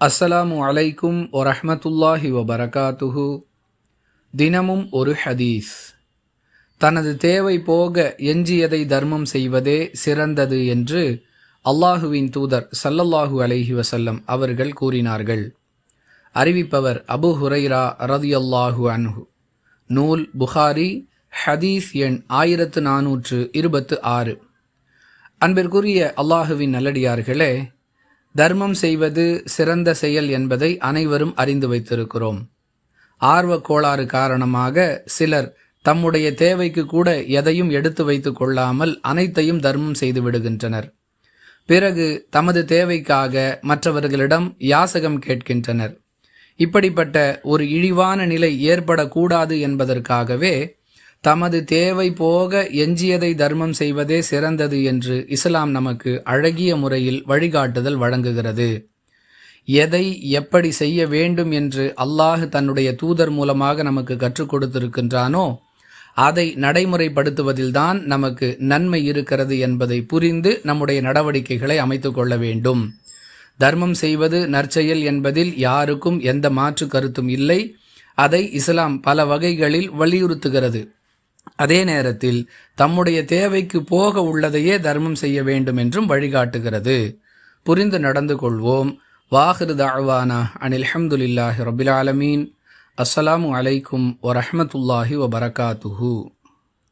அஸ்ஸலாமு அலைக்கும் வரஹ்மத்துல்லாஹி வபரகாத்துஹு. தினமும் ஒரு ஹதீஸ். தனது தேவை போக எஞ்சியதை தர்மம் செய்வதே சிறந்தது என்று அல்லாஹுவின் தூதர் சல்லல்லாஹு அலைஹி வசல்லம் அவர்கள் கூறினார்கள். அறிவிப்பவர் அபு ஹுரைரா ரதியல்லாஹு அன்ஹு. நூல் புகாரி ஹதீஸ் எண் ஆயிரத்து நானூற்று இருபத்து ஆறு. அன்பிற்குரிய அல்லாஹுவின் நல்லடியார்களே தர்மம் செய்வது சிறந்த செயல் என்பதை அனைவரும் அறிந்து வைத்திருக்கிறோம். ஆர்வ கோளாறு காரணமாக சிலர் தம்முடைய தேவைக்கு கூட எதையும் எடுத்து வைத்து கொள்ளாமல் அனைத்தையும் தர்மம் செய்து விடுகின்றனர். பிறகு தமது தேவைக்காக மற்றவர்களிடம் யாசகம் கேட்கின்றனர். இப்படிப்பட்ட ஒரு இழிவான நிலை ஏற்படக்கூடாது என்பதற்காகவே தமது தேவை போக எஞ்சியதை தர்மம் செய்வதே சிறந்தது என்று இஸ்லாம் நமக்கு அழகிய முறையில் வழிகாட்டுதல் வழங்குகிறது. எதை எப்படி செய்ய வேண்டும் என்று அல்லாஹ் தன்னுடைய தூதர் மூலமாக நமக்கு கற்றுக் கொடுத்திருக்கின்றானோ அதை நடைமுறைப்படுத்துவதில்தான் நமக்கு நன்மை இருக்கிறது என்பதை புரிந்து நம்முடைய நடவடிக்கைகளை அமைத்து கொள்ள வேண்டும். தர்மம் செய்வது நற்செயல் என்பதில் யாருக்கும் எந்த மாற்று கருத்தும் இல்லை. அதை இஸ்லாம் பல வகைகளில் வலியுறுத்துகிறது. அதே நேரத்தில் தம்முடைய தேவைக்கு போக உள்ளதையே தர்மம் செய்ய வேண்டும் என்றும் வழிகாட்டுகிறது. புரிந்து நடந்து கொள்வோம். வாஹிரு தாழ்வானா அனில் அஹமதுல்லாஹி ரபில் ஆலமீன். அஸ்ஸலாமு அலைக்கும் வரஹமத்துல்லாஹி வபரகாத்துஹூ.